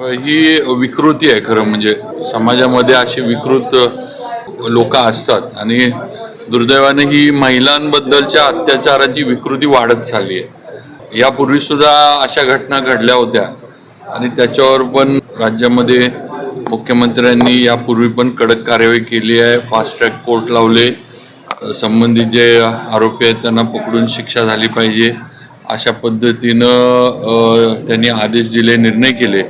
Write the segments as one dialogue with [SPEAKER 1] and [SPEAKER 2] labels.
[SPEAKER 1] ही विकृती आहे खरं म्हणजे. समाजामध्ये अशी विकृत लोक असतात आणि दुर्दैवाने ही महिलांबद्दलच्या अत्याचाराची विकृती वाढत चालली आहे. यापूर्वी सुद्धा अशा घटना घडल्या होत्या आणि त्याच्यावर पण राज्यामध्ये मुख्यमंत्र्यांनी यापूर्वी पण कडक कार्यवाही केली आहे. फास्ट ट्रॅक कोर्ट लावले. संबंधित जे आरोपी आहेत त्यांना पकडून शिक्षा झाली पाहिजे. अशा पद्धतीनं त्यांनी आदेश दिले निर्णय केले.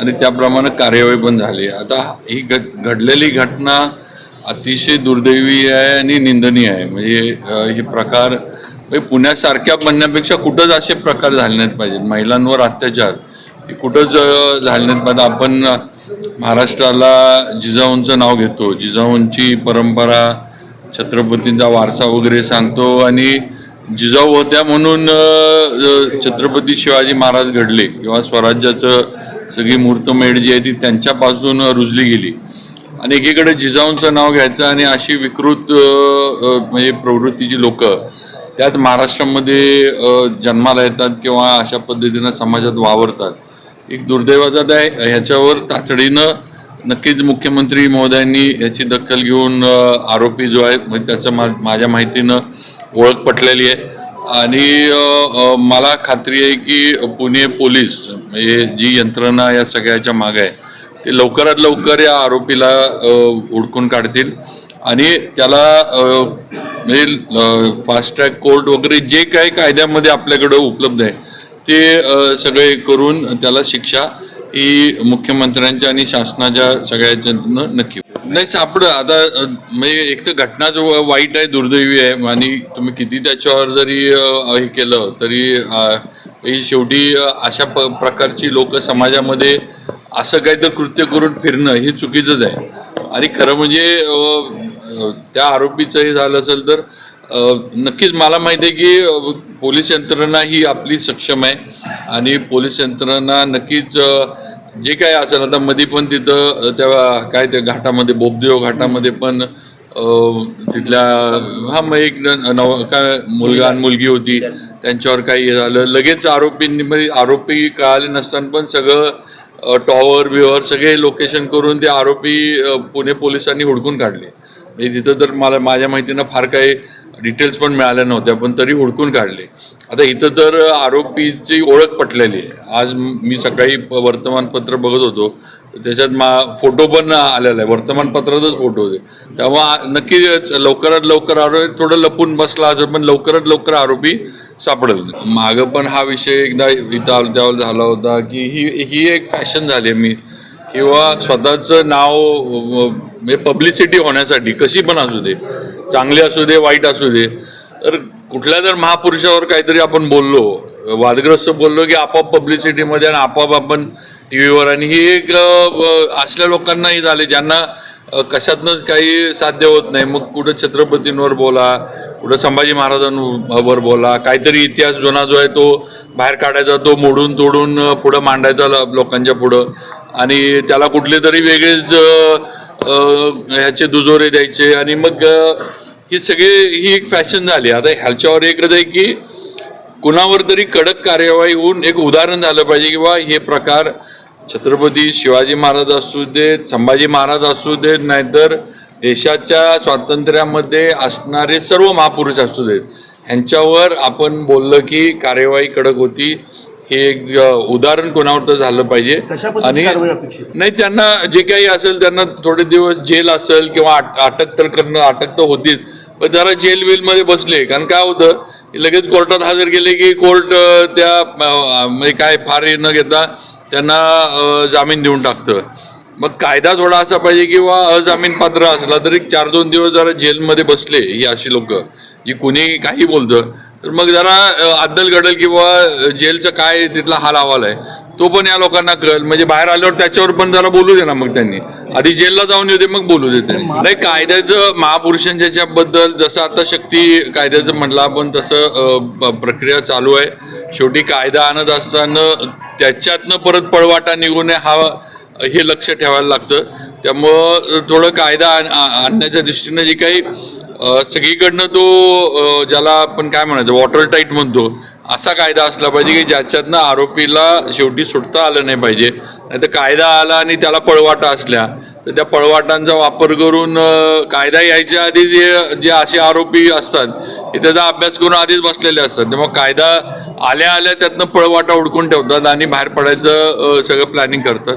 [SPEAKER 1] आणि त्याप्रमाणे कार्यवाही पण झाली. आता ही घट घडलेली घटना अतिशय दुर्दैवी आहे आणि निंदनीय आहे. म्हणजे हे प्रकार म्हणजे पुण्यासारख्या बनण्यापेक्षा कुठंच असे प्रकार झाले नाहीत पाहिजेत. महिलांवर अत्याचार हे कुठंच झाले नाहीत पाहिजे आपण महाराष्ट्राला जिजाऊंचं नाव घेतो. जिजाऊंची परंपरा छत्रपतींचा वारसा वगैरे सांगतो आणि जिजाऊ होत्या म्हणून छत्रपती शिवाजी महाराज घडले किंवा स्वराज्याचं सगळी मूर्तमेढ जी आहे ती त्यांच्यापासून रुजली गेली. आणि एकीकडे जिजाऊंचं नाव घ्यायचं आणि अशी विकृत म्हणजे प्रवृत्तीची लोक त्यात महाराष्ट्रामध्ये जन्माला येतात किंवा अशा पद्धतीनं समाजात वावरतात. एक दुर्दैवाचा आहे ह्याच्यावर तातडीनं नक्कीच मुख्यमंत्री महोदयांनी याची दखल घेऊन आरोपी जो आहे म्हणजे त्याचं मा माझ्या माहितीनं ओळख पटलेली आहे. आणि मला खात्री आहे की पुणे पोलीस म्हणजे जी यंत्रणा या सगळ्याच्या मागे आहे ते लवकरात लवकर या आरोपीला अ, हुडकून काढतील. आणि त्याला म्हणजे फास्ट ट्रॅक कोर्ट वगैरे जे काही कायद्यामध्ये आपल्याकडं उपलब्ध आहे ते सगळे करून त्याला शिक्षा ही मुख्यमंत्र्यांच्या आणि शासनाच्या सगळ्याच्या नक्की नाही सापड आता म्हणजे एक तर घटना जो वाईट आहे दुर्दैवी आहे आणि तुम्ही किती त्याच्यावर जरी हे केलं तरी ही शेवटी अशा प प्रकारची लोक समाजामध्ये असं काही तर कृत्य करून फिरणं हे चुकीचंच आहे. आणि खरं म्हणजे त्या आरोपीचं हे झालं असेल तर नक्कीच मला माहिती आहे की पोलीस यंत्रणा ही आपली सक्षम आहे. आणि पोलीस यंत्रणा नक्कीच जे काय असेल आता मध्ये पण तिथं तेव्हा काय ते घाटामध्ये बोबदेव घाटामध्ये पण तिथल्या हा मग एक नव काय मुलगा आणि मुलगी होती. त्यांच्यावर काही हे झालं. लगेच आरोपींनी म्हणजे आरोपी कळाले नसताना पण सगळं टॉवर बिवर सगळे लोकेशन करून ते आरोपी पुणे पोलिसांनी हुडकून काढले. म्हणजे तिथं तर मला माझ्या माहितीनं फार काही डिटेल्स पण मिळाल्या नव्हत्या पण तरी हुडकून काढले. आता इथं तर आरोपीची ओळख पटलेली आहे. आज मी सकाळी वर्तमानपत्र बघत होतो. त्याच्यात मा फोटो पण आलेला आहे. वर्तमानपत्रातच फोटो होते. तेव्हा नक्की लवकरात लवकर आरोपी थोडं लपून बसला असं पण लवकरात लवकर आरोपी सापडेल. मागं पण हा विषय एकदा इथं आल- झाला होता की ही ही एक फॅशन झाली आहे. मी किंवा स्वतःचं नाव म्हणजे पब्लिसिटी होण्यासाठी कशी पण असू दे चांगली असू दे वाईट असू दे तर कुठल्या जर महापुरुषावर काहीतरी आपण बोललो वादग्रस्त बोललो की आपोआप पब्लिसिटीमध्ये आणि आपोआप आपण टी व्हीवर आणि ही एक असल्या लोकांनाही झाले ज्यांना कशातनंच काही साध्य होत नाही. मग कुठं छत्रपतींवर बोला कुठं संभाजी महाराजांवर बोला काहीतरी इतिहास जुना जो आहे तो बाहेर काढायचा तो मोडून तोडून पुढं मांडायचा लोकांच्या पुढं. आणि त्याला कुठले तरी वेगळेच ह्याचे दुजोरे द्यायचे आणि मग हे ही सगळी ही एक फॅशन झाली. आता ह्याच्यावर एकच आहे की कुणावर तरी कडक कार्यवाही होऊन एक उदाहरण झालं पाहिजे किंवा हे प्रकार छत्रपती शिवाजी महाराज असू देत संभाजी महाराज असू देत नाहीतर देशाच्या स्वातंत्र्यामध्ये असणारे सर्व महापुरुष असू देत. ह्यांच्यावर आपण बोललं की कार्यवाही कडक होती. हे एक उदाहरण कोणावर तर झालं पाहिजे.
[SPEAKER 2] आहे?
[SPEAKER 1] नाही त्यांना जे काही असेल त्यांना थोडे दिवस जेल असेल किंवा अट- अटक तर करणं अटक तर होतीच. पण जरा जेल वेलमध्ये बसले कारण काय होतं लगेच कोर्टात हजर केले की कोर्ट त्या म्हणजे काय फार न घेता त्यांना जामीन देऊन टाकतं. मग कायदा थोडा असा पाहिजे किंवा अजामीन पात्र असला तरी चार दोन दिवस जरा जेलमध्ये बसले ही अशी लोक. जी कुणी काही बोलतं. तर मग जरा अद्दल गडल किंवा जेलचं काय तिथला हाल अहवाल आहे तो पण या लोकांना कळेल. म्हणजे बाहेर आल्यावर त्याच्यावर पण जरा बोलू दे ना मग त्यांनी. आधी जेलला जाऊन येऊ दे मग बोलू दे त्यांनी. नाही कायद्याचं महापुरुषांच्या जसं आता शक्ती कायद्याचं म्हटलं आपण तसं प्रक्रिया चालू आहे. शेवटी कायदा आणत असताना त्याच्यातनं परत पळवाटा निघू नये हा हे लक्ष ठेवायला लागतं. त्यामुळं थोडं कायदा आण- आणण्याच्या दृष्टीनं जे काही सगळीकडनं तो ज्याला आपण काय म्हणायचं वॉटर टाईट म्हणतो असा कायदा असला पाहिजे की ज्याच्यातनं आरोपीला शेवटी सुटता आलं नाही पाहिजे. नाही तर कायदा आला आणि त्याला पळवाटा असल्या तर त्या पळवाटांचा वापर करून कायदा यायच्या आधी जे जे असे आरोपी असतात ते त्याचा अभ्यास करून आधीच बसलेले असतात. त्यामुळे कायदा आल्या आल्या त्यातनं पळवाटा उडकून ठेवतात आणि बाहेर पडायचं सगळं प्लॅनिंग करतात.